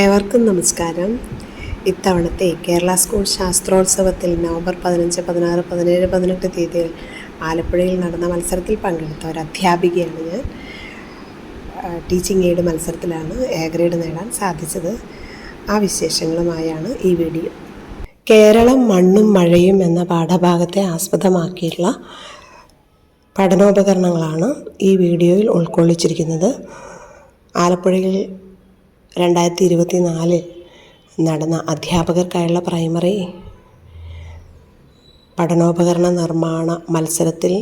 ഏവർക്കും നമസ്കാരം. ഇത്തവണത്തെ കേരള സ്കൂൾ ശാസ്ത്രോത്സവത്തിൽ നവംബർ പതിനഞ്ച് പതിനാറ് പതിനേഴ് പതിനെട്ട് തീയതിയിൽ ആലപ്പുഴയിൽ നടന്ന മത്സരത്തിൽ പങ്കെടുത്ത ഒരു അധ്യാപികയാണ് ഞാൻ. ടീച്ചിങ് എയ്ഡ് മത്സരത്തിലാണ് എ ഗ്രേഡ് നേടാൻ സാധിച്ചത്. ആ വിശേഷങ്ങളുമായാണ് ഈ വീഡിയോ. കേരളം മണ്ണും മഴയും എന്ന പാഠഭാഗത്തെ ആസ്പദമാക്കിയുള്ള പഠനോപകരണങ്ങളാണ് ഈ വീഡിയോയിൽ ഉൾക്കൊള്ളിച്ചിരിക്കുന്നത്. ആലപ്പുഴയിൽ രണ്ടായിരത്തി ഇരുപത്തി നാലിൽ നടന്ന അധ്യാപകർക്കായുള്ള പ്രൈമറി പഠനോപകരണ നിർമ്മാണ മത്സരത്തിൽ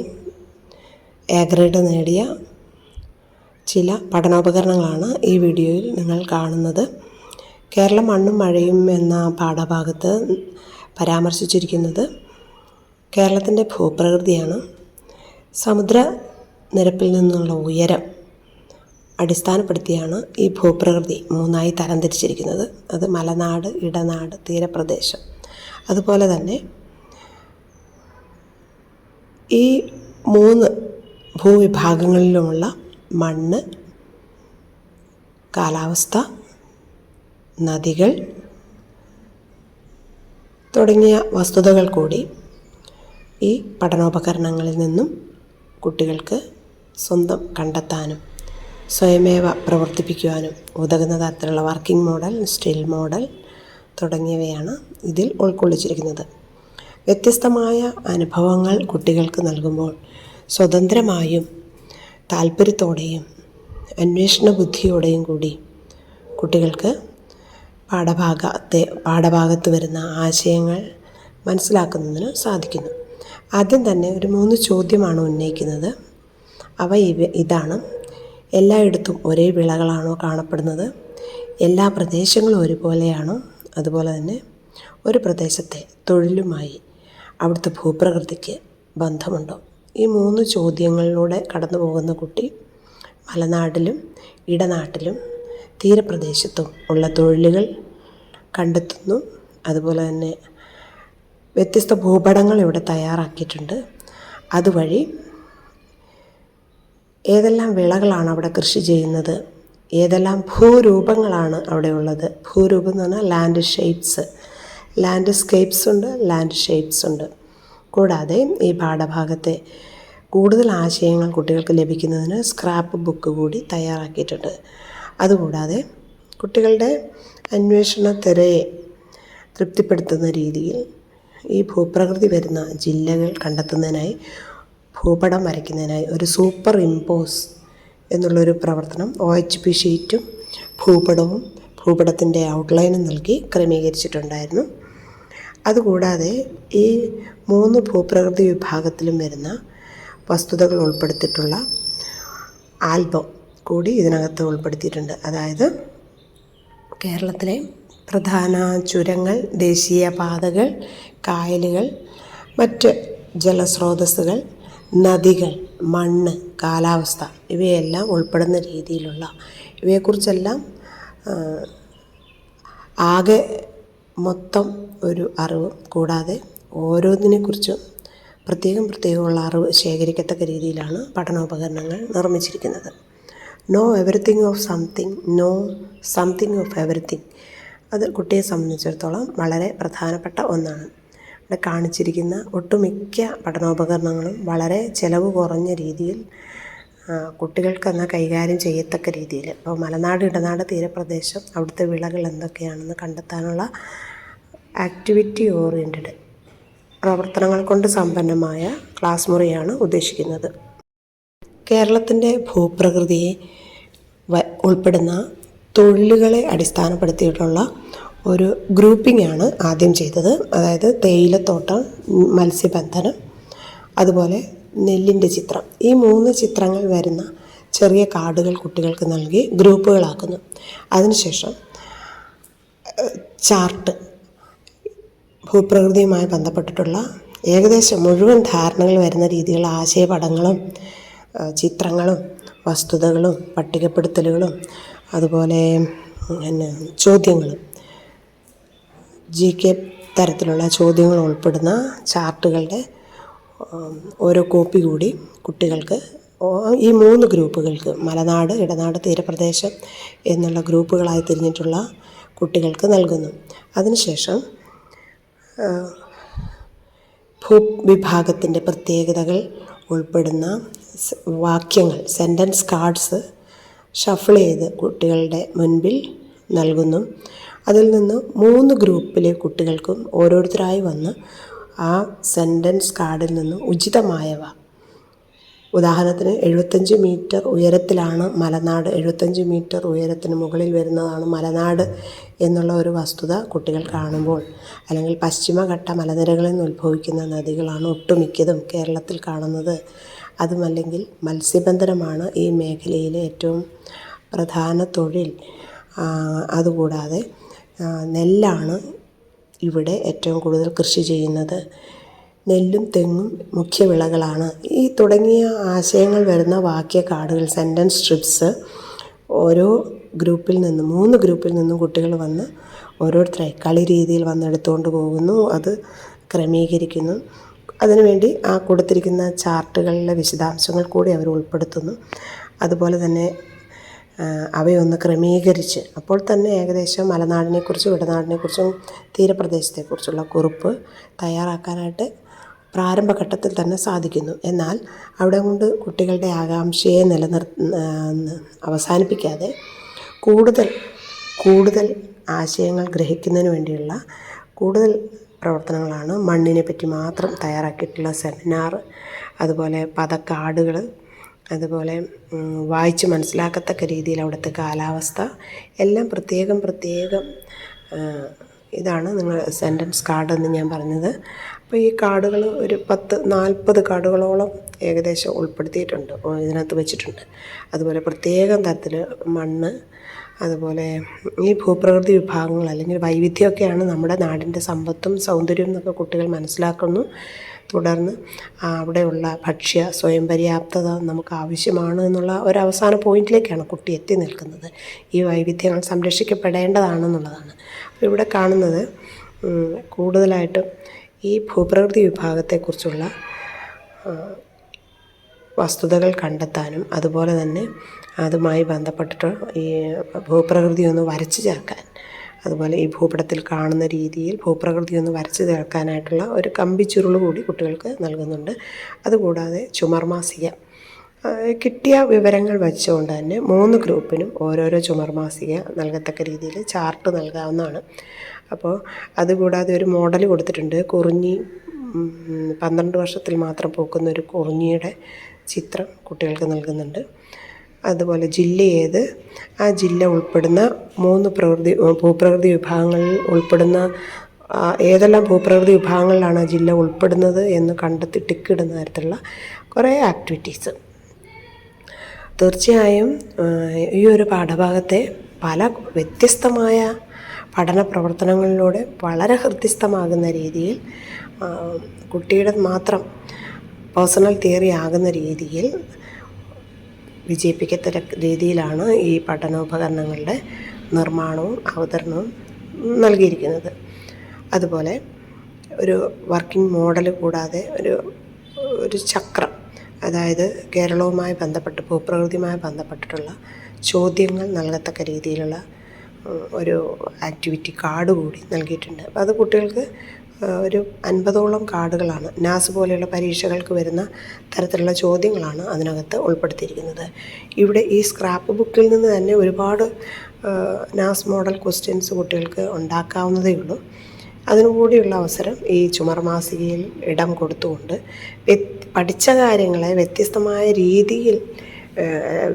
എ ഗ്രേഡ് നേടിയ ചില പഠനോപകരണങ്ങളാണ് ഈ വീഡിയോയിൽ നിങ്ങൾ കാണുന്നത്. കേരളം മണ്ണും മഴയും എന്ന പാഠഭാഗത്ത് പരാമർശിച്ചിരിക്കുന്നത് കേരളത്തിന്റെ ഭൂപ്രകൃതിയാണ്. സമുദ്ര നിരപ്പിൽ നിന്നുള്ള ഉയരം അടിസ്ഥാനപ്പെടുത്തിയാണ് ഈ ഭൂപ്രകൃതി മൂന്നായി തരംതിരിച്ചിരിക്കുന്നത്. അത് മലനാട് ഇടനാട് തീരപ്രദേശം. അതുപോലെ തന്നെ ഈ മൂന്ന് ഭൂവിഭാഗങ്ങളിലുമുള്ള മണ്ണ് കാലാവസ്ഥ നദികൾ തുടങ്ങിയ വസ്തുതകൾ കൂടി ഈ പഠനോപകരണങ്ങളിൽ നിന്നും കുട്ടികൾക്ക് സ്വന്തം കണ്ടെത്താനും സ്വയമേവ പ്രവർത്തിപ്പിക്കുവാനും ഉതകുന്ന തരത്തിലുള്ള വർക്കിംഗ് മോഡൽ സ്റ്റിൽ മോഡൽ തുടങ്ങിയവയാണ് ഇതിൽ ഉൾക്കൊള്ളിച്ചിരിക്കുന്നത്. വ്യത്യസ്തമായ അനുഭവങ്ങൾ കുട്ടികൾക്ക് നൽകുമ്പോൾ സ്വതന്ത്രമായും താല്പര്യത്തോടെയും അന്വേഷണ ബുദ്ധിയോടെയും കൂടി കുട്ടികൾക്ക് പാഠഭാഗത്തെ പാഠഭാഗത്ത് വരുന്ന ആശയങ്ങൾ മനസ്സിലാക്കുന്നതിന് സാധിക്കുന്നു. ആദ്യം തന്നെ ഒരു മൂന്ന് ചോദ്യമാണ് ഉന്നയിക്കുന്നത്. അവ ഇതാണ് എല്ലായിടത്തും ഒരേ വിളകളാണോ കാണപ്പെടുന്നത്? എല്ലാ പ്രദേശങ്ങളും ഒരുപോലെയാണോ. അതുപോലെ തന്നെ ഒരു പ്രദേശത്തെ തൊഴിലുമായി അവിടുത്തെ ഭൂപ്രകൃതിക്ക് ബന്ധമുണ്ടോ? ഈ മൂന്ന് ചോദ്യങ്ങളിലൂടെ കടന്നു പോകുന്ന കുട്ടി മലനാട്ടിലും ഇടനാട്ടിലും തീരപ്രദേശത്തും ഉള്ള തൊഴിലുകൾ കണ്ടെത്തുന്നു. അതുപോലെ തന്നെ വ്യത്യസ്ത ഭൂപടങ്ങൾ ഇവിടെ തയ്യാറാക്കിയിട്ടുണ്ട്. അതുവഴി ഏതെല്ലാം വിളകളാണ് അവിടെ കൃഷി ചെയ്യുന്നത്? ഏതെല്ലാം ഭൂരൂപങ്ങളാണ് അവിടെ ഉള്ളത്? ഭൂരൂപം എന്ന് പറഞ്ഞാൽ ലാൻഡ് ഷേപ്സ് ലാൻഡ് സ്കേപ്സ് ഉണ്ട് ലാൻഡ് ഷേപ്സ് ഉണ്ട്. കൂടാതെ ഈ പാഠഭാഗത്തെ കൂടുതൽ ആശയങ്ങൾ കുട്ടികൾക്ക് ലഭിക്കുന്നതിന് സ്ക്രാപ്പ് ബുക്ക് കൂടി തയ്യാറാക്കിയിട്ടുണ്ട്. അതുകൂടാതെ കുട്ടികളുടെ അന്വേഷണ തിരയെ തൃപ്തിപ്പെടുത്തുന്ന രീതിയിൽ ഈ ഭൂപ്രകൃതി വരുന്ന ജില്ലകൾ കണ്ടെത്തുന്നതിനായി ഭൂപടം വരയ്ക്കുന്നതിനായി ഒരു സൂപ്പർ ഇമ്പോസ് എന്നുള്ളൊരു പ്രവർത്തനം ഒ എച്ച് പി ഷീറ്റും ഭൂപടവും ഭൂപടത്തിന്റെ ഔട്ട്ലൈനും നൽകി ക്രമീകരിച്ചിട്ടുണ്ടായിരുന്നു. അതുകൂടാതെ ഈ മൂന്ന് ഭൂപ്രകൃതി വിഭാഗത്തിലും വരുന്ന വസ്തുതകൾ ഉൾപ്പെടുത്തിയിട്ടുള്ള ആൽബം കൂടി ഇതിനകത്ത് ഉൾപ്പെടുത്തിയിട്ടുണ്ട്. അതായത് കേരളത്തിലെ പ്രധാന ചുരങ്ങൾ ദേശീയ പാതകൾ കായലുകൾ മറ്റ് ജലസ്രോതസ്സുകൾ നദികൾ മണ്ണ് കാലാവസ്ഥ ഇവയെല്ലാം ഉൾപ്പെടുന്ന രീതിയിലുള്ള ഇവയെക്കുറിച്ചെല്ലാം ആകെ മൊത്തം ഒരു അറിവ് കൂടാതെ ഓരോന്നിനെക്കുറിച്ചും പ്രത്യേകം പ്രത്യേകമുള്ള അറിവ് ശേഖരിക്കത്തക്ക രീതിയിലാണ് പഠനോപകരണങ്ങൾ നിർമ്മിച്ചിരിക്കുന്നത്. Know everything of something know something of everything അത് കുട്ടിയെ സംബന്ധിച്ചിടത്തോളം വളരെ പ്രധാനപ്പെട്ട ഒന്നാണ്. ഇവിടെ കാണിച്ചിരിക്കുന്ന ഒട്ടുമിക്ക പഠനോപകരണങ്ങളും വളരെ ചിലവ് കുറഞ്ഞ രീതിയിൽ കുട്ടികൾക്ക് കുട്ടികൾക്കെന്നാൽ കൈകാര്യം ചെയ്യത്തക്ക രീതിയിൽ. അപ്പോൾ മലനാട് ഇടനാട് തീരപ്രദേശം അവിടുത്തെ വിളകൾ എന്തൊക്കെയാണെന്ന് കണ്ടെത്താനുള്ള ആക്ടിവിറ്റി ഓറിയന്റഡ് പ്രവർത്തനങ്ങൾ കൊണ്ട് സമ്പന്നമായ ക്ലാസ് മുറിയാണ് ഉദ്ദേശിക്കുന്നത്. കേരളത്തിന്റെ ഭൂപ്രകൃതിയെ ഉൾപ്പെടുന്ന തൊഴിലുകളെ അടിസ്ഥാനപ്പെടുത്തിയിട്ടുള്ള ഒരു ഗ്രൂപ്പിംഗ് ആണ് ആദ്യം ചെയ്തത്. അതായത് തേയിലത്തോട്ടം മത്സ്യബന്ധനം അതുപോലെ നെല്ലിന്റെ ചിത്രം. ഈ മൂന്ന് ചിത്രങ്ങൾ വരുന്ന ചെറിയ കാർഡുകൾ കുട്ടികൾക്ക് നൽകി ഗ്രൂപ്പുകളാക്കുന്നു. അതിനുശേഷം ചാർട്ട് ഭൂപ്രകൃതിയുമായി ബന്ധപ്പെട്ടിട്ടുള്ള ഏകദേശം മുഴുവൻ ധാരണകൾ വരുന്ന രീതിയിലുള്ള ആശയപടങ്ങളും ചിത്രങ്ങളും വസ്തുതകളും പട്ടികപ്പെടുത്തലുകളും അതുപോലെ പിന്നെ ചോദ്യങ്ങളും ജി കെ തരത്തിലുള്ള ചോദ്യങ്ങൾ ഉൾപ്പെടുന്ന ചാർട്ടുകളുടെ ഓരോ കോപ്പി കൂടി കുട്ടികൾക്ക് ഈ മൂന്ന് ഗ്രൂപ്പുകൾക്ക് മലനാട് ഇടനാട് തീരപ്രദേശം എന്നുള്ള ഗ്രൂപ്പുകളായി തിരിഞ്ഞിട്ടുള്ള കുട്ടികൾക്ക് നൽകുന്നു. അതിനുശേഷം ഭൂവിഭാഗത്തിന്റെ പ്രത്യേകതകൾ ഉൾപ്പെടുന്ന വാക്യങ്ങൾ സെന്റൻസ് കാർഡ്സ് ഷഫിൾ ചെയ്ത് കുട്ടികളുടെ മുൻപിൽ നൽകുന്നു. അതിൽ നിന്ന് മൂന്ന് ഗ്രൂപ്പിലെ കുട്ടികൾക്കും ഓരോരുത്തരായി വന്ന് ആ സെന്റൻസ് കാർഡിൽ നിന്ന് ഉചിതമായവ. ഉദാഹരണത്തിന് എഴുപത്തഞ്ച് മീറ്റർ ഉയരത്തിലാണ് മലനാട് എഴുപത്തഞ്ച് മീറ്റർ ഉയരത്തിന് മുകളിൽ വരുന്നതാണ് മലനാട് എന്നുള്ള ഒരു വസ്തുത കുട്ടികൾ കാണുമ്പോൾ. അല്ലെങ്കിൽ പശ്ചിമഘട്ട മലനിരകളിൽ നിന്ന് ഉത്ഭവിക്കുന്ന നദികളാണ് ഒട്ടുമിക്കതും കേരളത്തിൽ കാണുന്നത്. അതുമല്ലെങ്കിൽ മത്സ്യബന്ധനമാണ് ഈ മേഖലയിലെ ഏറ്റവും പ്രധാന തൊഴിൽ. അതുകൂടാതെ നെല്ലാണ് ഇവിടെ ഏറ്റവും കൂടുതൽ കൃഷി ചെയ്യുന്നത്. നെല്ലും തെങ്ങും മുഖ്യ വിളകളാണ്. ഈ തുടങ്ങിയ ആശയങ്ങൾ വരുന്ന വാക്യ കാർഡുകൾ സെന്റൻസ് സ്ട്രിപ്സ് ഓരോ ഗ്രൂപ്പിൽ നിന്നും മൂന്ന് ഗ്രൂപ്പിൽ നിന്നും കുട്ടികൾ വന്ന് ഓരോരുത്തരായി കളി രീതിയിൽ വന്ന് എടുത്തുകൊണ്ട് പോകുന്നു. അത് ക്രമീകരിക്കുന്നു. അതിനുവേണ്ടി ആ കൊടുത്തിരിക്കുന്ന ചാർട്ടുകളിലെ വിശദാംശങ്ങൾ കൂടി അവർ ഉൾപ്പെടുത്തുന്നു. അതുപോലെ തന്നെ അവയൊന്ന് ക്രമീകരിച്ച്. അപ്പോൾ തന്നെ ഏകദേശം മലനാടിനെക്കുറിച്ചും ഇടനാടിനെക്കുറിച്ചും തീരപ്രദേശത്തെക്കുറിച്ചുള്ള കുറിപ്പ് തയ്യാറാക്കാനായിട്ട് പ്രാരംഭഘട്ടത്തിൽ തന്നെ സാധിക്കുന്നു. എന്നാൽ അവിടെ കൊണ്ട് കുട്ടികളുടെ ആകാംക്ഷയെ നിലനിർ അവസാനിപ്പിക്കാതെ കൂടുതൽ കൂടുതൽ ആശയങ്ങൾ ഗ്രഹിക്കുന്നതിന് വേണ്ടിയുള്ള കൂടുതൽ പ്രവർത്തനങ്ങളാണ് മണ്ണിനെ പറ്റി മാത്രം തയ്യാറാക്കിയിട്ടുള്ള സെമിനാർ അതുപോലെ പദക്കാർഡുകൾ അതുപോലെ വായിച്ച് മനസ്സിലാക്കത്തക്ക രീതിയിൽ അവിടുത്തെ കാലാവസ്ഥ എല്ലാം പ്രത്യേകം പ്രത്യേകം ഇതാണ് നിങ്ങൾ സെന്റൻസ് കാർഡ് എന്ന് ഞാൻ പറഞ്ഞത്. അപ്പോൾ ഈ കാർഡുകൾ ഒരു പത്ത് നാൽപ്പത് കാർഡുകളോളം ഏകദേശം ഉൾപ്പെടുത്തിയിട്ടുണ്ട് ഇതിനകത്ത് വെച്ചിട്ടുണ്ട്. അതുപോലെ പ്രത്യേകം തരത്തിൽ മണ്ണ് അതുപോലെ ഈ ഭൂപ്രകൃതി വിഭാഗങ്ങൾ അല്ലെങ്കിൽ വൈവിധ്യമൊക്കെയാണ് നമ്മുടെ നാടിന്റെ സമ്പത്തും സൗന്ദര്യവും എന്നൊക്കെ കുട്ടികൾ മനസ്സിലാക്കുന്നു. തുടർന്ന് അവിടെയുള്ള ഭക്ഷ്യ സ്വയം പര്യാപ്തത നമുക്ക് ആവശ്യമാണ് എന്നുള്ള ഒരു അവസാന പോയിന്റിലേക്കാണ് കുട്ടി എത്തി നിൽക്കുന്നത്. ഈ വൈവിധ്യങ്ങൾ സംരക്ഷിക്കപ്പെടേണ്ടതാണെന്നുള്ളതാണ്. അപ്പോൾ ഇവിടെ കാണുന്നത് കൂടുതലായിട്ടും ഈ ഭൂപ്രകൃതി വിഭാഗത്തെക്കുറിച്ചുള്ള വസ്തുതകൾ കണ്ടെത്താനും അതുപോലെ തന്നെ അതുമായി ബന്ധപ്പെട്ടിട്ട് ഈ ഭൂപ്രകൃതി ഒന്ന് വരച്ചു ചേർക്കാൻ അതുപോലെ ഈ ഭൂപടത്തിൽ കാണുന്ന രീതിയിൽ ഭൂപ്രകൃതി ഒന്ന് വരച്ചു ചേർക്കാനായിട്ടുള്ള ഒരു കമ്പിച്ചുരുൾ കൂടി കുട്ടികൾക്ക് നൽകുന്നുണ്ട്. അതുകൂടാതെ ചുമർമാസിക കിട്ടിയ വിവരങ്ങൾ വച്ചുകൊണ്ട് തന്നെ മൂന്ന് ഗ്രൂപ്പിനും ഓരോരോ ചുമർമാസിക നൽകത്തക്ക രീതിയിൽ ചാർട്ട് നൽകാവുന്നതാണ്. അപ്പോൾ അതുകൂടാതെ ഒരു മോഡൽ കൊടുത്തിട്ടുണ്ട്. കുറിഞ്ഞി പന്ത്രണ്ട് വർഷത്തിൽ മാത്രം പൂക്കുന്ന ഒരു കുറിഞ്ഞിയുടെ ചിത്രം കുട്ടികൾക്ക് നൽകുന്നുണ്ട്. അതുപോലെ ജില്ല ഏത്? ആ ജില്ല ഉൾപ്പെടുന്ന മൂന്ന് പ്രകൃതി ഭൂപ്രകൃതി വിഭാഗങ്ങളിൽ ഉൾപ്പെടുന്ന ഏതെല്ലാം ഭൂപ്രകൃതി വിഭാഗങ്ങളിലാണ് ആ ജില്ല ഉൾപ്പെടുന്നത് എന്ന് കണ്ടെത്തി ടിക്കിടുന്ന തരത്തിലുള്ള കുറേ ആക്ടിവിറ്റീസ് തീർച്ചയായും ഈ ഒരു പാഠഭാഗത്തെ പല വ്യത്യസ്തമായ പഠന പ്രവർത്തനങ്ങളിലൂടെ വളരെ ഹൃദ്യസ്ഥമാകുന്ന രീതിയിൽ കുട്ടിയുടെ മാത്രം പേഴ്സണൽ തിയറി ആകുന്ന രീതിയിൽ വിജയിപ്പിക്കത്തക്ക രീതിയിലാണ് ഈ പഠനോപകരണങ്ങളുടെ നിർമ്മാണവും അവതരണവും നൽകിയിരിക്കുന്നത്. അതുപോലെ ഒരു വർക്കിംഗ് മോഡൽ കൂടാതെ ഒരു ഒരു ചക്രം അതായത് കേരളവുമായി ബന്ധപ്പെട്ട് ഭൂപ്രകൃതിയുമായി ബന്ധപ്പെട്ടിട്ടുള്ള ചോദ്യങ്ങൾ നൽകത്തക്ക രീതിയിലുള്ള ഒരു ആക്ടിവിറ്റി കാർഡ് കൂടി നൽകിയിട്ടുണ്ട്. അപ്പോൾ അത് കുട്ടികൾക്ക് ഒരു അൻപതോളം കാർഡുകളാണ്. നാസ് പോലെയുള്ള പരീക്ഷകൾക്ക് വരുന്ന തരത്തിലുള്ള ചോദ്യങ്ങളാണ് അതിനകത്ത് ഉൾപ്പെടുത്തിയിരിക്കുന്നത്. ഇവിടെ ഈ സ്ക്രാപ്പ് ബുക്കിൽ നിന്ന് തന്നെ ഒരുപാട് നാസ് മോഡൽ ക്വസ്റ്റ്യൻസ് കുട്ടികൾക്ക് ഉണ്ടാക്കാവുന്നതേ ഉള്ളൂ. അതിനുകൂടിയുള്ള അവസരം ഈ ചുമർ മാസികയിൽ ഇടം കൊടുത്തുകൊണ്ട് പഠിച്ച കാര്യങ്ങളെ വ്യത്യസ്തമായ രീതിയിൽ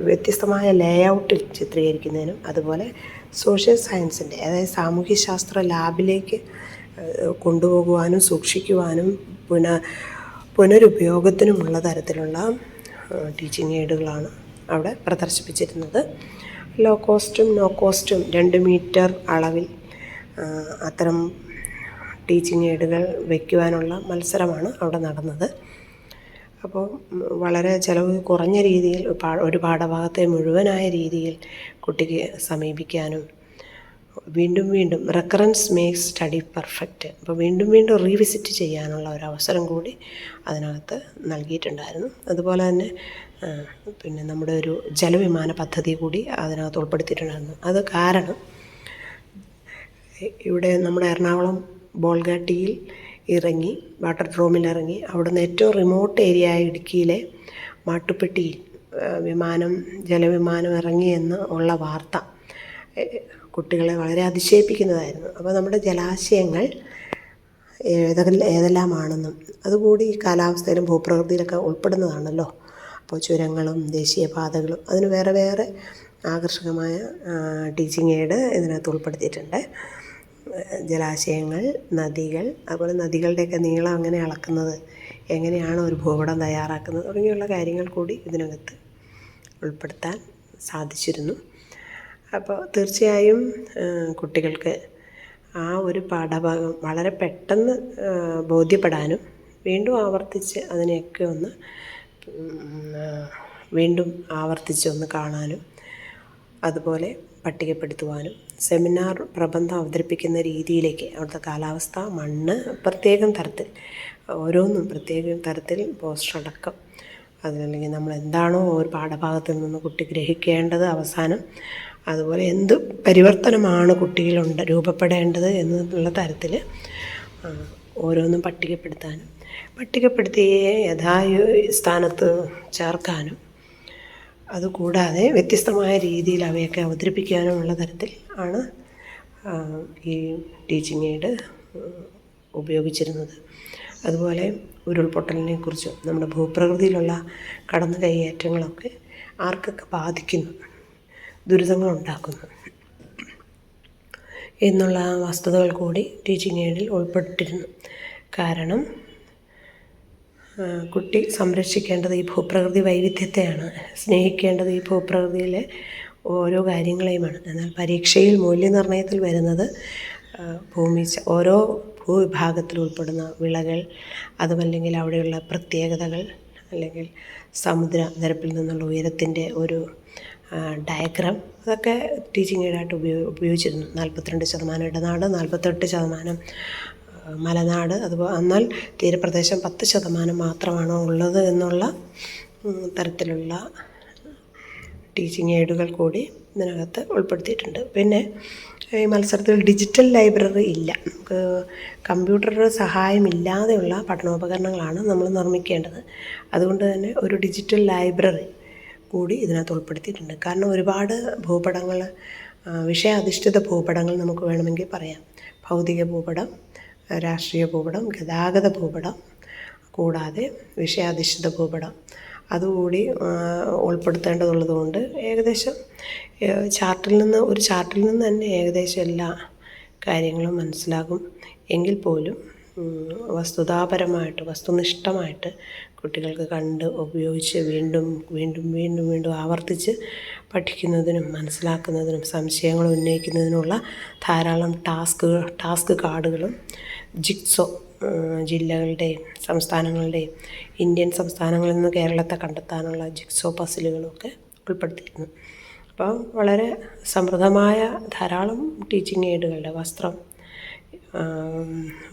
വ്യത്യസ്തമായ ലേഔട്ടിൽ ചിത്രീകരിക്കുന്നതിനും അതുപോലെ സോഷ്യൽ സയൻസിന്റെ അതായത് സാമൂഹ്യശാസ്ത്ര ലാബിലേക്ക് കൊണ്ടുപോകുവാനും സൂക്ഷിക്കുവാനും പുന പുനരുപയോഗത്തിനുമുള്ള തരത്തിലുള്ള ടീച്ചിങ് എയ്ഡുകളാണ് അവിടെ പ്രദർശിപ്പിച്ചിരുന്നത്. ലോ കോസ്റ്റും നോ കോസ്റ്റും രണ്ട് മീറ്റർ അളവിൽ അത്തരം ടീച്ചിങ് എയ്ഡുകൾ വയ്ക്കുവാനുള്ള മത്സരമാണ് അവിടെ നടന്നത്. അപ്പോൾ വളരെ ചിലവ് കുറഞ്ഞ രീതിയിൽ ഒരു പാഠഭാഗത്തെ മുഴുവനായ രീതിയിൽ കുട്ടിക്ക് സമീപിക്കാനും വീണ്ടും വീണ്ടും റെക്കറൻസ് മേക്സ് സ്റ്റഡി പെർഫെക്റ്റ് അപ്പോൾ വീണ്ടും വീണ്ടും റീവിസിറ്റ് ചെയ്യാനുള്ള ഒരു അവസരം കൂടി അതിനകത്ത് നൽകിയിട്ടുണ്ടായിരുന്നു. അതുപോലെ തന്നെ പിന്നെ നമ്മുടെ ഒരു ജലവിമാന പദ്ധതി കൂടി അതിനകത്ത് ഉൾപ്പെടുത്തിയിട്ടുണ്ടായിരുന്നു. അത് കാരണം ഇവിടെ നമ്മുടെ എറണാകുളം ബോൾഗാട്ടിയിൽ ഇറങ്ങി വാട്ടർ ഡ്രോമിൽ ഇറങ്ങി അവിടുന്ന് ഏറ്റവും റിമോട്ട് ഏരിയ ആയ ഇടുക്കിയിലെ മാട്ടുപ്പെട്ടിയിൽ വിമാനം ജലവിമാനം ഇറങ്ങിയെന്ന് ഉള്ള വാർത്ത കുട്ടികളെ വളരെ അതിശയിപ്പിക്കുന്നതായിരുന്നു. അപ്പോൾ നമ്മുടെ ജലാശയങ്ങൾ ഏതെല്ലാം ഏതെല്ലാമാണെന്നും അതുകൂടി ഈ കാലാവസ്ഥയിലും ഭൂപ്രകൃതിയിലൊക്കെ ഉൾപ്പെടുന്നതാണല്ലോ. അപ്പോൾ ചുരങ്ങളും ദേശീയപാതകളും അതിന് വേറെ വേറെ ആകർഷകമായ ടീച്ചിങ് എയ്ഡ് ഇതിനകത്ത് ഉൾപ്പെടുത്തിയിട്ടുണ്ട്. ജലാശയങ്ങൾ നദികൾ അതുപോലെ നദികളുടെയൊക്കെ നീളം അങ്ങനെ അളക്കുന്നത് എങ്ങനെയാണ് ഒരു ഭൂപടം തയ്യാറാക്കുന്നത് തുടങ്ങിയുള്ള കാര്യങ്ങൾ കൂടി ഇതിനകത്ത് ഉൾപ്പെടുത്താൻ സാധിച്ചിരുന്നു. അപ്പോൾ തീർച്ചയായും കുട്ടികൾക്ക് ആ ഒരു പാഠഭാഗം വളരെ പെട്ടെന്ന് ബോധ്യപ്പെടാനും വീണ്ടും ആവർത്തിച്ച് അതിനെയൊക്കെ ഒന്ന് വീണ്ടും ആവർത്തിച്ച് ഒന്ന് കാണാനും അതുപോലെ പട്ടികപ്പെടുത്തുവാനും സെമിനാർ പ്രബന്ധം അവതരിപ്പിക്കുന്ന രീതിയിലേക്ക് അവിടുത്തെ കാലാവസ്ഥ മണ്ണ് പ്രത്യേകം തരത്തിൽ ഓരോന്നും പ്രത്യേകം തരത്തിൽ പോസ്റ്റർ അടക്കം അതിനല്ലെങ്കിൽ നമ്മൾ എന്താണോ ഒരു പാഠഭാഗത്തിൽ നിന്ന് കുട്ടി ഗ്രഹിക്കേണ്ടത് അവസാനം അതുപോലെ എന്ത് പരിവർത്തനമാണ് കുട്ടിയിലുണ്ട് രൂപപ്പെടേണ്ടത് എന്നുള്ള തരത്തിൽ ഓരോന്നും പട്ടികപ്പെടുത്താനും പട്ടികപ്പെടുത്തിയെ യഥായ സ്ഥാനത്ത് ചേർക്കാനും അതുകൂടാതെ വ്യത്യസ്തമായ രീതിയിൽ അവയൊക്കെ അവതരിപ്പിക്കാനുമുള്ള തരത്തിൽ ആണ് ഈ ടീച്ചിങ് എയ്ഡ് ഉപയോഗിച്ചിരുന്നത്. അതുപോലെ ഉരുൾപൊട്ടലിനെ കുറിച്ചും നമ്മുടെ ഭൂപ്രകൃതിയിലുള്ള കടന്നു കൈയേറ്റങ്ങളൊക്കെ ആർക്കൊക്കെ ബാധിക്കുന്നു? ദുരിതങ്ങളുണ്ടാക്കുന്നു. എന്നുള്ള വസ്തുതകൾ കൂടി ടീച്ചിങ് എയ്ഡിൽ ഉൾപ്പെട്ടിരുന്നു. കാരണം കുട്ടി സംരക്ഷിക്കേണ്ടത് ഈ ഭൂപ്രകൃതി വൈവിധ്യത്തെയാണ്. സ്നേഹിക്കേണ്ടത് ഈ ഭൂപ്രകൃതിയിലെ ഓരോ കാര്യങ്ങളെയുമാണ്. എന്നാൽ പരീക്ഷയിൽ മൂല്യനിർണയത്തിൽ വരുന്നത് ഭൂമി ഓരോ ഭൂവിഭാഗത്തിൽ ഉൾപ്പെടുന്ന വിളകൾ അതുമല്ലെങ്കിൽ അവിടെയുള്ള പ്രത്യേകതകൾ അല്ലെങ്കിൽ സമുദ്ര നിരപ്പിൽ നിന്നുള്ള ഉയരത്തിന്റെ ഒരു ഡയഗ്രാം അതൊക്കെ ടീച്ചിങ് എയ്ഡായിട്ട് ഉപയോഗ ഉപയോഗിച്ചിരുന്നു. നാൽപ്പത്തിരണ്ട് ശതമാനം ഇടനാട് നാൽപ്പത്തെട്ട് ശതമാനം മലനാട്. അതുപോലെ എന്നാൽ തീരപ്രദേശം പത്ത് ശതമാനം മാത്രമാണോ ഉള്ളത് എന്നുള്ള തരത്തിലുള്ള ടീച്ചിങ് എയ്ഡുകൾ കൂടി ഇതിനകത്ത് ഉൾപ്പെടുത്തിയിട്ടുണ്ട്. പിന്നെ ഈ മത്സരത്തിൽ ഡിജിറ്റൽ ലൈബ്രറി ഇല്ല. നമുക്ക് കമ്പ്യൂട്ടറുടെ സഹായമില്ലാതെയുള്ള പഠനോപകരണങ്ങളാണ് നമ്മൾ നിർമ്മിക്കേണ്ടത്. അതുകൊണ്ട് തന്നെ ഒരു ഡിജിറ്റൽ ലൈബ്രറി കൂടി ഇതിനകത്ത് ഉൾപ്പെടുത്തിയിട്ടുണ്ട്. കാരണം ഒരുപാട് ഭൂപടങ്ങൾ വിഷയാധിഷ്ഠിത ഭൂപടങ്ങൾ നമുക്ക് വേണമെങ്കിൽ പറയാം. ഭൗതിക ഭൂപടം രാഷ്ട്രീയ ഭൂപടം ഗതാഗത ഭൂപടം കൂടാതെ വിഷയാധിഷ്ഠിത ഭൂപടം. അതുകൂടി ഉൾപ്പെടുത്തേണ്ടതുള്ളതുകൊണ്ട് ഏകദേശം ചാർട്ടിൽ നിന്ന് ഒരു ചാർട്ടിൽ നിന്ന് തന്നെ ഏകദേശം എല്ലാ കാര്യങ്ങളും മനസ്സിലാകും. എങ്കിൽ പോലും വസ്തുതാപരമായിട്ട് വസ്തുനിഷ്ഠമായിട്ട് കുട്ടികൾക്ക് കണ്ട് ഉപയോഗിച്ച് വീണ്ടും വീണ്ടും വീണ്ടും വീണ്ടും ആവർത്തിച്ച് പഠിക്കുന്നതിനും മനസ്സിലാക്കുന്നതിനും സംശയങ്ങൾ ഉന്നയിക്കുന്നതിനുള്ള ധാരാളം ടാസ്കുകൾ ടാസ്ക് കാർഡുകളും ജിക്സോ ജില്ലകളുടെയും സംസ്ഥാനങ്ങളുടെയും ഇന്ത്യൻ സംസ്ഥാനങ്ങളിൽ നിന്ന് കേരളത്തെ കണ്ടെത്താനുള്ള ജിക്സോ പസിലുകളൊക്കെ ഉൾപ്പെടുത്തിയിരുന്നു. അപ്പോൾ വളരെ സമൃദ്ധമായ ധാരാളം ടീച്ചിങ് എയ്ഡുകളുടെ വസ്ത്രം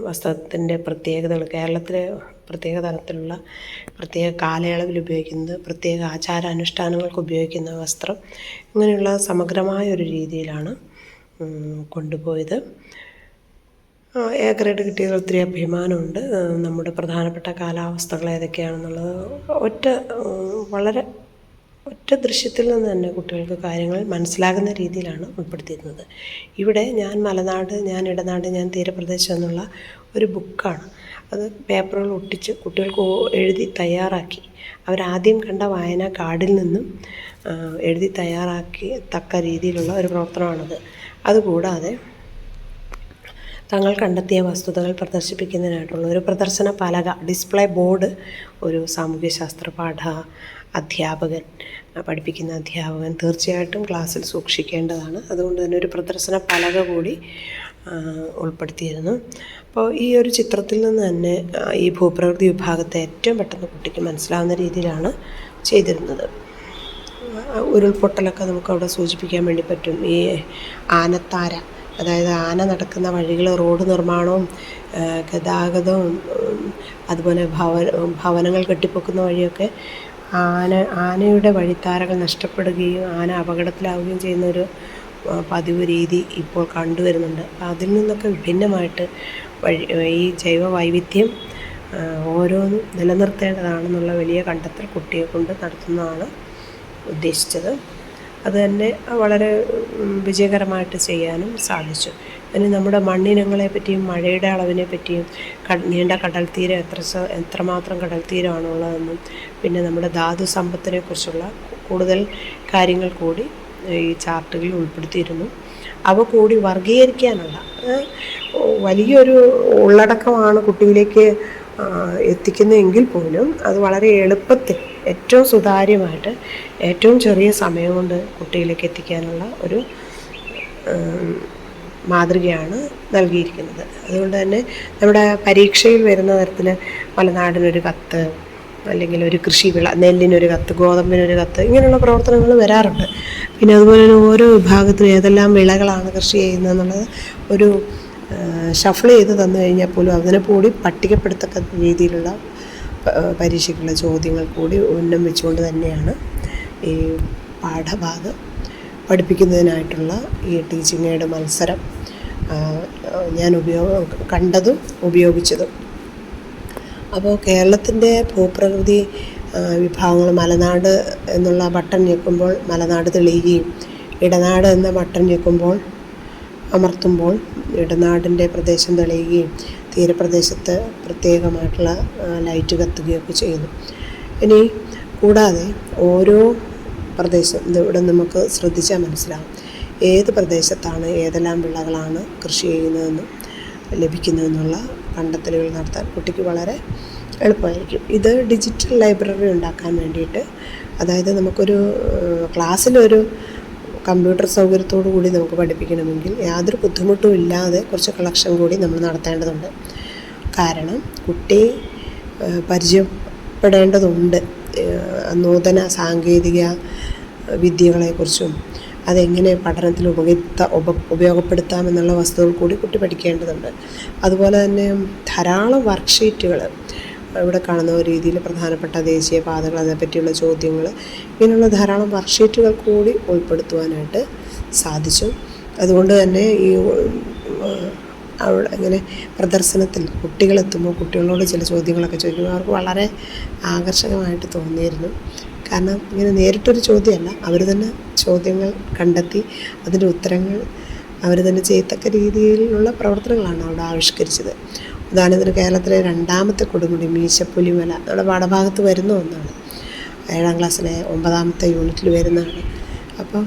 വസ്ത്രത്തിന്റെ പ്രത്യേകതകൾ കേരളത്തിലെ പ്രത്യേക തരത്തിലുള്ള പ്രത്യേക കാലയളവിൽ ഉപയോഗിക്കുന്നത് പ്രത്യേക ആചാരാനുഷ്ഠാനങ്ങൾക്ക് ഉപയോഗിക്കുന്ന വസ്ത്രം ഇങ്ങനെയുള്ള സമഗ്രമായ ഒരു രീതിയിലാണ് കൊണ്ടുപോയത്. എ ഗ്രേഡ് കിട്ടിയതിൽ ഒത്തിരി അഭിമാനമുണ്ട്. നമ്മുടെ പ്രധാനപ്പെട്ട കാലാവസ്ഥകൾ ഏതൊക്കെയാണെന്നുള്ളത് ഒറ്റ വളരെ ഒറ്റ ദൃശ്യത്തിൽ നിന്ന് തന്നെ കുട്ടികൾക്ക് കാര്യങ്ങൾ മനസ്സിലാകുന്ന രീതിയിലാണ് ഉൾപ്പെടുത്തിയിരുന്നത്. ഇവിടെ ഞാൻ മലനാട് ഞാൻ ഇടനാട് ഞാൻ തീരപ്രദേശം എന്നുള്ള ഒരു ബുക്കാണ്. അത് പേപ്പറുകൾ ഒട്ടിച്ച് കുട്ടികൾക്ക് എഴുതി തയ്യാറാക്കി. അവരാദ്യം കണ്ട വായന കാർഡിൽ നിന്നും എഴുതി തയ്യാറാക്കി തക്ക രീതിയിലുള്ള ഒരു പ്രവർത്തനമാണത്. അതുകൂടാതെ തങ്ങൾ കണ്ടെത്തിയ വസ്തുതകൾ പ്രദർശിപ്പിക്കുന്നതിനായിട്ടുള്ള ഒരു പ്രദർശന പലക ഡിസ്പ്ലേ ബോർഡ് ഒരു സാമൂഹ്യശാസ്ത്ര പാഠ അധ്യാപകൻ പഠിപ്പിക്കുന്ന അധ്യാപകൻ തീർച്ചയായിട്ടും ക്ലാസ്സിൽ സൂക്ഷിക്കേണ്ടതാണ്. അതുകൊണ്ട് തന്നെ ഒരു പ്രദർശന പലക കൂടി ഉൾപ്പെടുത്തിയിരുന്നു. അപ്പോൾ ഈ ഒരു ചിത്രത്തിൽ നിന്ന് തന്നെ ഈ ഭൂപ്രകൃതി വിഭാഗത്തെ ഏറ്റവും പെട്ടെന്ന് കുട്ടിക്ക് മനസ്സിലാവുന്ന രീതിയിലാണ് ചെയ്തിരുന്നത്. ഉരുൾപൊട്ടലൊക്കെ നമുക്ക് അവിടെ സൂചിപ്പിക്കാൻ വേണ്ടി പറ്റും. ഈ ആനത്താര അതായത് ആന നടക്കുന്ന വഴികൾ റോഡ് നിർമ്മാണവും ഗതാഗതവും അതുപോലെ ഭവന ഭവനങ്ങൾ കെട്ടിപ്പൊക്കുന്ന വഴിയൊക്കെ ആന ആനയുടെ വഴിത്താരകൾ നഷ്ടപ്പെടുകയും ആന അപകടത്തിലാവുകയും ചെയ്യുന്ന ഒരു പതിവ് രീതി ഇപ്പോൾ കണ്ടുവരുന്നുണ്ട്. അപ്പോൾ അതിൽ നിന്നൊക്കെ വിഭിന്നമായിട്ട് വഴി ഈ ജൈവ വൈവിധ്യം ഓരോന്നും നിലനിർത്തേണ്ടതാണെന്നുള്ള വലിയ കണ്ടെത്തൽ കുട്ടിയെ കൊണ്ട് നടത്തുന്നതാണ് ഉദ്ദേശിച്ചത്. അത് തന്നെ വളരെ വിജയകരമായിട്ട് ചെയ്യാനും സാധിച്ചു. പിന്നെ നമ്മുടെ മണ്ണിനങ്ങളെ പറ്റിയും മഴയുടെ അളവിനെ പറ്റിയും നീണ്ട കടൽ തീരം എത്ര എത്രമാത്രം കടൽ തീരമാണുള്ളതെന്നും പിന്നെ നമ്മുടെ ധാതു സമ്പത്തിനെ കുറിച്ചുള്ള കൂടുതൽ കാര്യങ്ങൾ കൂടി ഈ ചാർട്ടുകളിൽ ഉൾപ്പെടുത്തിയിരുന്നു. അവ കൂടി വർഗീകരിക്കാനുള്ള വലിയൊരു ഉള്ളടക്കമാണ് കുട്ടിയിലേക്ക് എത്തിക്കുന്നതെങ്കിൽ പോലും അത് വളരെ എളുപ്പത്തിൽ ഏറ്റവും സുതാര്യമായിട്ട് ഏറ്റവും ചെറിയ സമയം കൊണ്ട് കുട്ടിയിലേക്ക് എത്തിക്കാനുള്ള ഒരു മാതൃകയാണ് നൽകിയിരിക്കുന്നത്. അതുകൊണ്ട് തന്നെ നമ്മുടെ പരീക്ഷയിൽ വരുന്ന തരത്തിൽ മലനാടിനൊരു കത്ത് അല്ലെങ്കിൽ ഒരു കൃഷി വിള നെല്ലിനൊരു കത്ത് ഗോതമ്പിനൊരു കത്ത് ഇങ്ങനെയുള്ള പ്രവർത്തനങ്ങൾ വരാറുണ്ട്. പിന്നെ അതുപോലെ തന്നെ ഓരോ വിഭാഗത്തിലും ഏതെല്ലാം വിളകളാണ് കൃഷി ചെയ്യുന്നത് ചെയ്യുന്നതെന്നുള്ളത് ഒരു ഷഫിൾ ചെയ്ത് തന്നു കഴിഞ്ഞാൽ പോലും അതിനെ കൂടി പട്ടികപ്പെടുത്തക്ക രീതിയിലുള്ള പരീക്ഷയ്ക്കുള്ള ചോദ്യങ്ങൾ കൂടി ഉന്നം വെച്ചുകൊണ്ട് തന്നെയാണ് ഈ പാഠഭാഗം പഠിപ്പിക്കുന്നതിനായിട്ടുള്ള ഈ ടീച്ചിങ് എയ്ഡ് മത്സരം ഞാൻ ഉപയോഗ കണ്ടതും ഉപയോഗിച്ചതും. അപ്പോൾ കേരളത്തിന്റെ ഭൂപ്രകൃതി വിഭാഗങ്ങൾ മലനാട് എന്നുള്ള ബട്ടൺ ഞെക്കുമ്പോൾ മലനാട് തെളിയുകയും ഇടനാട് എന്ന ബട്ടൺ ഞെക്കുമ്പോൾ അമർത്തുമ്പോൾ ഇടനാടിന്റെ പ്രദേശം തെളിയുകയും തീരപ്രദേശത്ത് പ്രത്യേകമായിട്ടുള്ള ലൈറ്റ് കത്തുകയൊക്കെ ചെയ്യുന്നു ഇനി കൂടാതെ ഓരോ പ്രദേശം ഇവിടെ നമുക്ക് ശ്രദ്ധിച്ചാൽ മനസ്സിലാവും. ഏത് പ്രദേശത്താണ് ഏതെല്ലാം വിളകളാണ് കൃഷി ചെയ്യുന്നതെന്നും ലഭിക്കുന്നതെന്നുള്ള കണ്ടെത്തലുകൾ നടത്താൻ കുട്ടിക്ക് വളരെ എളുപ്പമായിരിക്കും. ഇത് ഡിജിറ്റൽ ലൈബ്രറി ഉണ്ടാക്കാൻ വേണ്ടിയിട്ട് അതായത് നമുക്കൊരു ക്ലാസ്സിലൊരു കമ്പ്യൂട്ടർ സൗകര്യത്തോടു കൂടി നമുക്ക് പഠിപ്പിക്കണമെങ്കിൽ യാതൊരു ബുദ്ധിമുട്ടും ഇല്ലാതെ കുറച്ച് കളക്ഷൻ കൂടി നമ്മൾ നടത്തേണ്ടതുണ്ട്. കാരണം കുട്ടി പരിചയപ്പെടേണ്ടതുണ്ട്. നൂതന സാങ്കേതിക വിദ്യകളെക്കുറിച്ചും അതെങ്ങനെ പഠനത്തിൽ ഉപയുക്ത ഉപ ഉപയോഗപ്പെടുത്താമെന്നുള്ള വസ്തുതകൾ കൂടി കുട്ടി പഠിക്കേണ്ടതുണ്ട്. അതുപോലെ തന്നെ ധാരാളം വർക്ക്ഷീറ്റുകൾ ഇവിടെ കാണുന്ന രീതിയിൽ പ്രധാനപ്പെട്ട ദേശീയ പാതകൾ അതേപ്പറ്റിയുള്ള ചോദ്യങ്ങൾ ഇങ്ങനെയുള്ള ധാരാളം വർക്ക്ഷീറ്റുകൾ കൂടി ഉൾപ്പെടുത്തുവാനായിട്ട് സാധിച്ചു. അതുകൊണ്ട് തന്നെ ഈ അവിടെ ഇങ്ങനെ പ്രദർശനത്തിൽ കുട്ടികളെത്തുമ്പോൾ കുട്ടികളോട് ചില ചോദ്യങ്ങളൊക്കെ ചോദിക്കുമ്പോൾ അവർക്ക് വളരെ ആകർഷകമായിട്ട് തോന്നിയിരുന്നു. കാരണം ഇങ്ങനെ നേരിട്ടൊരു ചോദ്യമല്ല അവർ തന്നെ ചോദ്യങ്ങൾ കണ്ടെത്തി അതിന്റെ ഉത്തരങ്ങൾ അവർ തന്നെ ചെയ്യത്തക്ക രീതിയിലുള്ള പ്രവർത്തനങ്ങളാണ് അവിടെ ആവിഷ്കരിച്ചത്. ഉദാഹരണത്തിന് കേരളത്തിലെ രണ്ടാമത്തെ കൊടുമുടി മീശപ്പുലിമല. നമ്മുടെ പാഠഭാഗത്ത് വരുന്ന ഒന്നാണ്. ഏഴാം ക്ലാസ്സിലെ ഒമ്പതാമത്തെ യൂണിറ്റിൽ വരുന്നതാണ്. അപ്പോൾ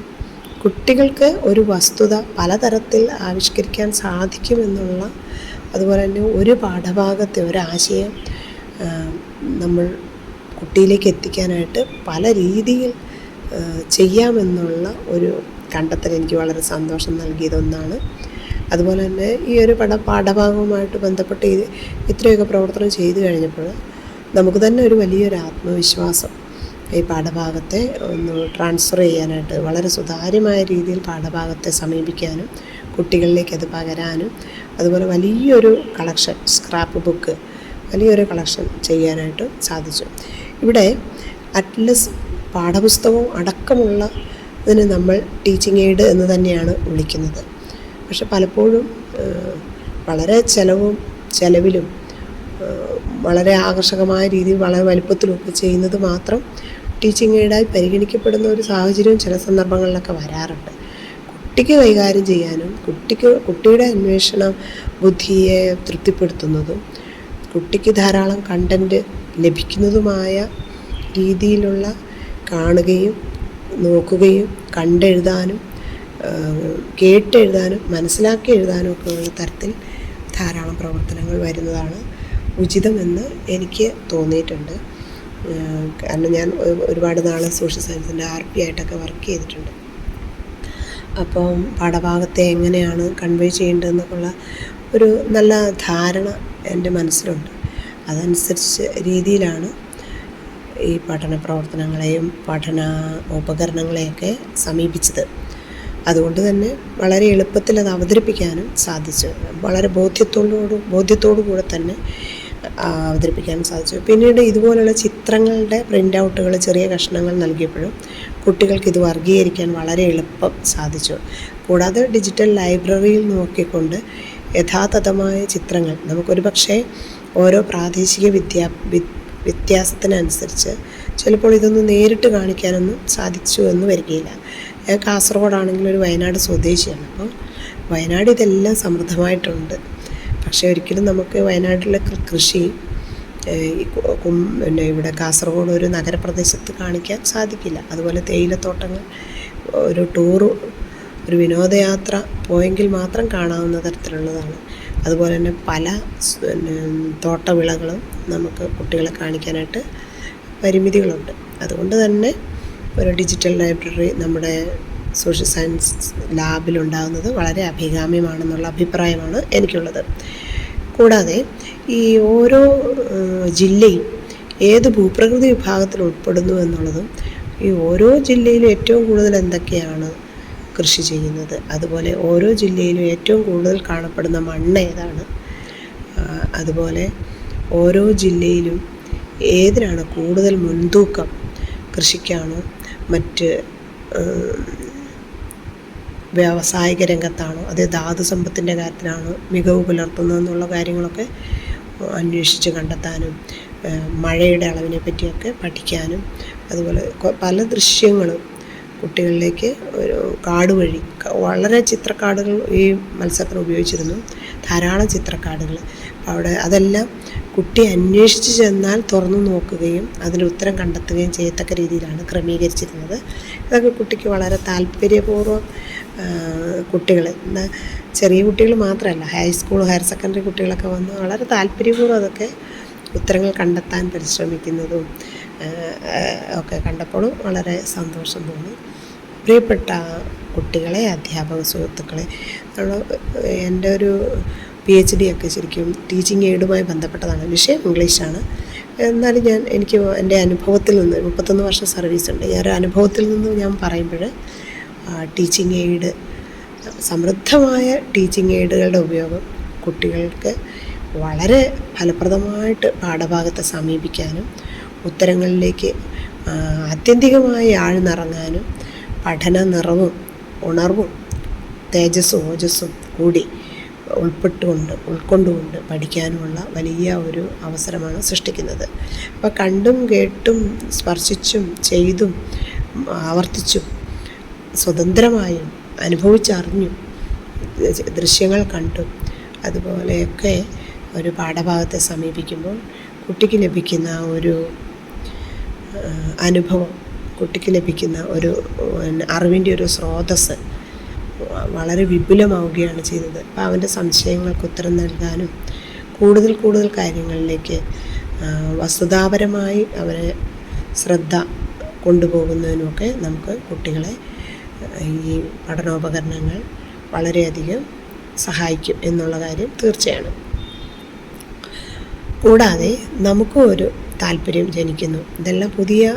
കുട്ടികൾക്ക് ഒരു വസ്തുത പലതരത്തിൽ ആവിഷ്കരിക്കാൻ സാധിക്കുമെന്നുള്ള അതുപോലെ തന്നെ ഒരു പാഠഭാഗത്തെ ഒരാശയം നമ്മൾ കുട്ടിയിലേക്ക് എത്തിക്കാനായിട്ട് പല രീതിയിൽ ചെയ്യാമെന്നുള്ള ഒരു കണ്ടെത്തൽ എനിക്ക് വളരെ സന്തോഷം നൽകിയതൊന്നാണ് അതുപോലെ തന്നെ ഈ ഒരു പട പാഠഭാഗവുമായിട്ട് ബന്ധപ്പെട്ട് ഇത് ഇത്രയൊക്കെ പ്രവർത്തനം ചെയ്തു കഴിഞ്ഞപ്പോൾ നമുക്ക് തന്നെ ഒരു വലിയൊരു ആത്മവിശ്വാസം ഈ പാഠഭാഗത്തെ ഒന്ന് ട്രാൻസ്ഫർ ചെയ്യാനായിട്ട് വളരെ സുതാര്യമായ രീതിയിൽ പാഠഭാഗത്തെ സമീപിക്കാനും കുട്ടികളിലേക്ക് അത് പകരാനും അതുപോലെ വലിയൊരു കളക്ഷൻ സ്ക്രാപ്പ് ബുക്ക് വലിയൊരു കളക്ഷൻ ചെയ്യാനായിട്ട് സാധിച്ചു. ഇവിടെ അറ്റ്ലസ് പാഠപുസ്തകവും അടക്കമുള്ള ഇതിന് നമ്മൾ ടീച്ചിങ് എയ്ഡ് എന്ന് തന്നെയാണ് വിളിക്കുന്നത്. പക്ഷെ പലപ്പോഴും വളരെ ചിലവും ചിലവിലും വളരെ ആകർഷകമായ രീതിയിൽ വളരെ വലുപ്പത്തിലൊക്കെ ചെയ്യുന്നത് മാത്രം ടീച്ചിങ് എയ്ഡായി പരിഗണിക്കപ്പെടുന്ന ഒരു സാഹചര്യവും ചില സന്ദർഭങ്ങളിലൊക്കെ വരാറുണ്ട്. കുട്ടിക്ക് കൈകാര്യം ചെയ്യാനും കുട്ടിക്ക് കുട്ടിയുടെ അന്വേഷണ ബുദ്ധിയെ തൃപ്തിപ്പെടുത്തുന്നതും കുട്ടിക്ക് ധാരാളം കണ്ടന്റ് ലഭിക്കുന്നതുമായ രീതിയിലുള്ള കാണുകയും നോക്കുകയും കണ്ടെഴുതാനും കേട്ടെഴുതാനും മനസ്സിലാക്കി എഴുതാനും ഒക്കെ ഉള്ള തരത്തിൽ ധാരാളം പ്രവർത്തനങ്ങൾ വരുന്നതാണ് ഉചിതമെന്ന് എനിക്ക് തോന്നിയിട്ടുണ്ട്. കാരണം ഞാൻ ഒരുപാട് നാൾ സോഷ്യൽ സയൻസിന്റെ ആർ പി ആയിട്ടൊക്കെ വർക്ക് ചെയ്തിട്ടുണ്ട്. അപ്പം പാഠഭാഗത്തെ എങ്ങനെയാണ് കൺവേ ചെയ്യേണ്ടതെന്നൊക്കെയുള്ള ഒരു നല്ല ധാരണ എന്റെ മനസ്സിലുണ്ട്. അതനുസരിച്ച് രീതിയിലാണ് ഈ പഠന പ്രവർത്തനങ്ങളെയും പഠന ഉപകരണങ്ങളെയൊക്കെ സമീപിച്ചത്. അതുകൊണ്ട് തന്നെ വളരെ എളുപ്പത്തിൽ അത് അവതരിപ്പിക്കാനും സാധിച്ചു. വളരെ ബോധ്യത്തോടു ബോധ്യത്തോടു കൂടെ തന്നെ അവതരിപ്പിക്കാനും സാധിച്ചു. പിന്നീട് ഇതുപോലുള്ള ചിത്രങ്ങളുടെ പ്രിന്റ് ഔട്ടുകൾ ചെറിയ കഷ്ണങ്ങൾ നൽകിയപ്പോഴും കുട്ടികൾക്ക് ഇത് വർഗീകരിക്കാൻ വളരെ എളുപ്പം സാധിച്ചു. കൂടാതെ ഡിജിറ്റൽ ലൈബ്രറിയിൽ നോക്കിക്കൊണ്ട് യഥാതഥമായ ചിത്രങ്ങൾ നമുക്കൊരു പക്ഷേ ഓരോ പ്രാദേശിക വിദ്യാ വ്യത്യാസത്തിനനുസരിച്ച് ചിലപ്പോൾ ഇതൊന്നും നേരിട്ട് കാണിക്കാനൊന്നും സാധിച്ചു എന്ന് വരികയില്ല. ഞാൻ കാസർഗോഡാണെങ്കിൽ ഒരു വയനാട് സ്വദേശിയാണ്. അപ്പോൾ വയനാട് ഇതെല്ലാം സമൃദ്ധമായിട്ടുണ്ട്. പക്ഷേ ഒരിക്കലും നമുക്ക് വയനാട്ടിലെ കൃഷി പിന്നെ ഇവിടെ കാസർഗോഡ് ഒരു നഗരപ്രദേശത്ത് കാണിക്കാൻ സാധിക്കില്ല. അതുപോലെ തേയിലത്തോട്ടങ്ങൾ ഒരു ടൂറ് ഒരു വിനോദയാത്ര പോയെങ്കിൽ മാത്രം കാണാവുന്ന തരത്തിലുള്ളതാണ്. അതുപോലെ തന്നെ പല തോട്ടവിളകളും നമുക്ക് കുട്ടികളെ കാണിക്കാനായിട്ട് പരിമിതികളുണ്ട്. അതുകൊണ്ട് തന്നെ ഒരു ഡിജിറ്റൽ ലൈബ്രറി നമ്മുടെ സോഷ്യൽ സയൻസ് ലാബിലുണ്ടാകുന്നത് വളരെ അഭികാമ്യമാണെന്നുള്ള അഭിപ്രായമാണ് എനിക്കുള്ളത്. കൂടാതെ ഈ ഓരോ ജില്ലയും ഏത് ഭൂപ്രകൃതി വിഭാഗത്തിൽ ഉൾപ്പെടുന്നു എന്നുള്ളതും ഈ ഓരോ ജില്ലയിലും ഏറ്റവും കൂടുതൽ എന്തൊക്കെയാണ് കൃഷി ചെയ്യുന്നത്? അതുപോലെ ഓരോ ജില്ലയിലും ഏറ്റവും കൂടുതൽ കാണപ്പെടുന്ന മണ്ണ് ഏതാണ്? അതുപോലെ ഓരോ ജില്ലയിലും ഏതിനാണ് കൂടുതൽ മുൻതൂക്കം കൃഷിക്കാണോ മറ്റ് വ്യാവസായിക രംഗത്താണോ അതേ ധാതു സമ്പത്തിന്റെ കാര്യത്തിലാണോ മികവ് പുലർത്തുന്നതെന്നുള്ള കാര്യങ്ങളൊക്കെ അന്വേഷിച്ച് കണ്ടെത്താനും മഴയുടെ അളവിനെ പറ്റിയൊക്കെ പഠിക്കാനും അതുപോലെ പല ദൃശ്യങ്ങളും കുട്ടികളിലേക്ക് ഒരു കാട് വഴി വളരെ ചിത്രക്കാടുകൾ ഈ മത്സരത്തിന് ഉപയോഗിച്ചിരുന്നു ധാരാളം ചിത്രക്കാടുകൾ. അവിടെ അതെല്ലാം കുട്ടി അന്വേഷിച്ച് ചെന്നാൽ തുറന്നു നോക്കുകയും അതിന് ഉത്തരം കണ്ടെത്തുകയും ചെയ്യത്തക്ക രീതിയിലാണ് ക്രമീകരിച്ചിരുന്നത്. ഇതൊക്കെ കുട്ടിക്ക് വളരെ താല്പര്യപൂർവം കുട്ടികൾ ചെറിയ കുട്ടികൾ മാത്രമല്ല ഹൈസ്കൂൾ ഹയർ സെക്കൻഡറി കുട്ടികളൊക്കെ വന്ന് വളരെ താല്പര്യപൂർവം അതൊക്കെ ഉത്തരങ്ങൾ കണ്ടെത്താൻ പരിശ്രമിക്കുന്നതും ഒക്കെ കണ്ടപ്പോഴും വളരെ സന്തോഷം തോന്നി. പ്രിയപ്പെട്ട കുട്ടികളെ അധ്യാപക സുഹൃത്തുക്കളെ എന്റെ ഒരു പി എച്ച് ഡി ഒക്കെ ശരിക്കും ടീച്ചിങ് എയ്ഡുമായി ബന്ധപ്പെട്ടതാണ്. വിഷയം ഇംഗ്ലീഷാണ് എന്നാലും ഞാൻ എനിക്ക് എന്റെ അനുഭവത്തിൽ നിന്ന് മുപ്പത്തൊന്ന് വർഷം സർവീസ് ഉണ്ട്. ഞാൻ അനുഭവത്തിൽ നിന്ന് ഞാൻ പറയുമ്പോൾ ടീച്ചിങ് എയ്ഡ് സമൃദ്ധമായ ടീച്ചിങ് എയ്ഡുകളുടെ ഉപയോഗം കുട്ടികൾക്ക് വളരെ ഫലപ്രദമായിട്ട് പാഠഭാഗത്തെ സമീപിക്കാനും ഉത്തരങ്ങളിലേക്ക് ആത്യന്തികമായി ആഴ്ന്നിറങ്ങാനും പഠന നിറവും ഉണർവും തേജസ്സും ഓജസ്സും കൂടി ഉൾപ്പെട്ടുകൊണ്ട് ഉൾക്കൊണ്ടുകൊണ്ട് പഠിക്കാനുമുള്ള വലിയ ഒരു അവസരമാണ് സൃഷ്ടിക്കുന്നത്. അപ്പോൾ കണ്ടും കേട്ടും സ്പർശിച്ചും ചെയ്തും ആവർത്തിച്ചും സ്വതന്ത്രമായും അനുഭവിച്ചറിഞ്ഞും ദൃശ്യങ്ങൾ കണ്ടും അതുപോലെയൊക്കെ ഒരു പാഠഭാഗത്തെ സമീപിക്കുമ്പോൾ കുട്ടിക്ക് ലഭിക്കുന്ന ഒരു അനുഭവം കുട്ടിക്ക് ലഭിക്കുന്ന ഒരു അറിവിന്റെ ഒരു സ്രോതസ്സ് വളരെ വിപുലമാവുകയാണ് ചെയ്തത്. അപ്പോൾ അവന്റെ സംശയങ്ങൾക്ക് ഉത്തരം നൽകാനും കൂടുതൽ കൂടുതൽ കാര്യങ്ങളിലേക്ക് വസ്തുതാപരമായി അവരെ ശ്രദ്ധ കൊണ്ടുപോകുന്നതിനുമൊക്കെ നമുക്ക് കുട്ടികളെ ഈ പഠനോപകരണങ്ങൾ വളരെയധികം സഹായിക്കും എന്നുള്ള കാര്യം തീർച്ചയാണ്. കൂടാതെ നമുക്കും ഒരു താല്പര്യം ജനിക്കുന്നു. ഇതെല്ലാം പുതിയ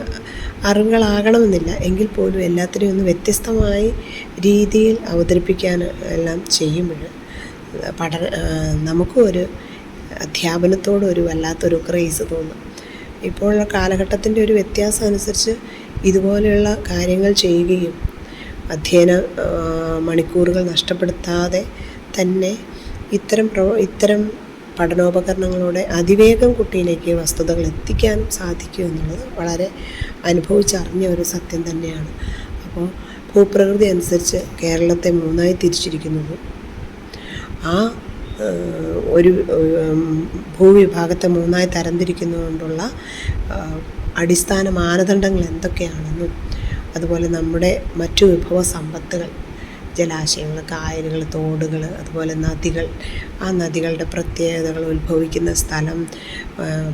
അറിവുകളാകണമെന്നില്ല. എങ്കിൽ പോലും എല്ലാത്തിനെയും ഒന്ന് വ്യത്യസ്തമായി രീതിയിൽ അവതരിപ്പിക്കാൻ എല്ലാം ചെയ്യുമ്പോൾ പഠന നമുക്കും ഒരു അധ്യാപനത്തോട് ഒരു വല്ലാത്തൊരു ക്രേസ് തോന്നും. ഇപ്പോഴുള്ള കാലഘട്ടത്തിന്റെ ഒരു വ്യത്യാസം അനുസരിച്ച് ഇതുപോലെയുള്ള കാര്യങ്ങൾ ചെയ്യുകയും അധ്യയന മണിക്കൂറുകൾ നഷ്ടപ്പെടുത്താതെ തന്നെ ഇത്തരം ഇത്തരം പഠനോപകരണങ്ങളുടെ അതിവേഗം കുട്ടിയിലേക്ക് വസ്തുതകൾ എത്തിക്കാനും സാധിക്കും എന്നുള്ളത് വളരെ അനുഭവിച്ചറിഞ്ഞ ഒരു സത്യം തന്നെയാണ്. അപ്പോൾ ഭൂപ്രകൃതി അനുസരിച്ച് കേരളത്തെ മൂന്നായി തിരിച്ചിരിക്കുന്നത്. ആ ഒരു ഭൂവിഭാഗത്തെ മൂന്നായി തരംതിരിക്കുന്നതുകൊണ്ടുള്ള അടിസ്ഥാന മാനദണ്ഡങ്ങൾ എന്തൊക്കെയാണെന്നും അതുപോലെ നമ്മുടെ മറ്റു വിഭവ സമ്പത്തുകൾ ജലാശയങ്ങൾ കായലുകൾ തോടുകൾ അതുപോലെ നദികൾ. ആ നദികളുടെ പ്രത്യേകതകൾ ഉത്ഭവിക്കുന്ന സ്ഥലം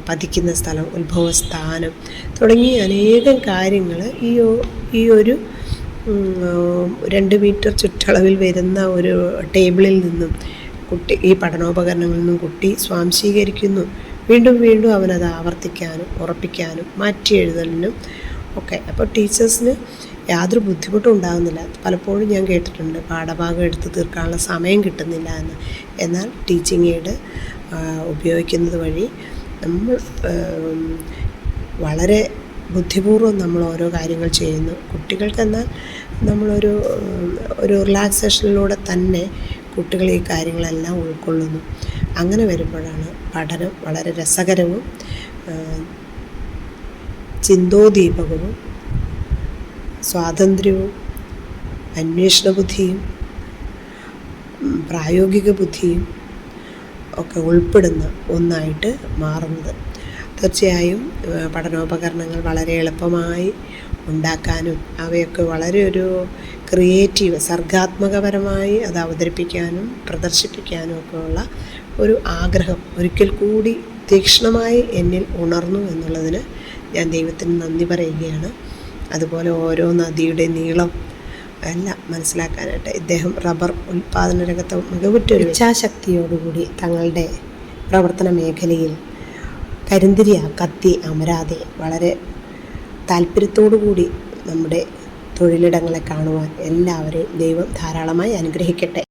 പതിക്കുന്ന സ്ഥലം ഉത്ഭവസ്ഥാനം തുടങ്ങി അനേകം കാര്യങ്ങൾ ഈ ഈ ഒരു രണ്ട് മീറ്റർ ചുറ്റളവിൽ വരുന്ന ഒരു ടേബിളിൽ നിന്നും കുട്ടി ഈ പഠനോപകരണങ്ങളിൽ നിന്നും കുട്ടി സ്വാംശീകരിക്കുന്നു. വീണ്ടും വീണ്ടും അവനത് ആവർത്തിക്കാനും ഉറപ്പിക്കാനും മാറ്റി എഴുതലിനും ഒക്കെ. അപ്പോൾ ടീച്ചേഴ്സിന് യാതൊരു ബുദ്ധിമുട്ടും ഉണ്ടാകുന്നില്ല പലപ്പോഴും ഞാൻ കേട്ടിട്ടുണ്ട് പാഠഭാഗം എടുത്ത് തീർക്കാനുള്ള സമയം കിട്ടുന്നില്ല എന്ന്. എന്നാൽ ടീച്ചിങ് എയ്ഡ് ഉപയോഗിക്കുന്നത് വഴി നമ്മൾ വളരെ ബുദ്ധിപൂർവം നമ്മൾ ഓരോ കാര്യങ്ങൾ ചെയ്യുന്നു. കുട്ടികൾക്ക് എന്നാൽ നമ്മളൊരു ഒരു റിലാക്സേഷനിലൂടെ തന്നെ കുട്ടികൾ ഈ കാര്യങ്ങളെല്ലാം ഉൾക്കൊള്ളുന്നു. അങ്ങനെ വരുമ്പോഴാണ് പഠനം വളരെ രസകരവും ചിന്തോദീപകവും സ്വാതന്ത്ര്യവും അന്വേഷണ ബുദ്ധിയും പ്രായോഗിക ബുദ്ധിയും ഒക്കെ ഉൾപ്പെടുന്ന ഒന്നായിട്ട് മാറുന്നത്. തീർച്ചയായും പഠനോപകരണങ്ങൾ വളരെ എളുപ്പമായി ഉണ്ടാക്കാനും അവയൊക്കെ വളരെ ഒരു ക്രിയേറ്റീവ് സർഗാത്മകപരമായി അത് അവതരിപ്പിക്കാനും പ്രദർശിപ്പിക്കാനും ഒക്കെ ഉള്ള ഒരു ആഗ്രഹം ഒരിക്കൽ കൂടി തീക്ഷ്ണമായി എന്നിൽ ഉണർന്നു എന്നുള്ളതിന് ഞാൻ ദൈവത്തിന് നന്ദി പറയുകയാണ്. അതുപോലെ ഓരോ നദിയുടെ നീളം എല്ലാം മനസ്സിലാക്കാനായിട്ട് ഇദ്ദേഹം റബ്ബർ ഉൽപ്പാദന രംഗത്ത് മികവുറ്റൊരു ഇച്ഛാശക്തിയോടുകൂടി തങ്ങളുടെ പ്രവർത്തന മേഖലയിൽ കരിന്തിരിയ കത്തി അമരാതെ വളരെ കൂടി നമ്മുടെ തൊഴിലിടങ്ങളെ കാണുവാൻ എല്ലാവരെയും ദൈവം ധാരാളമായി അനുഗ്രഹിക്കട്ടെ.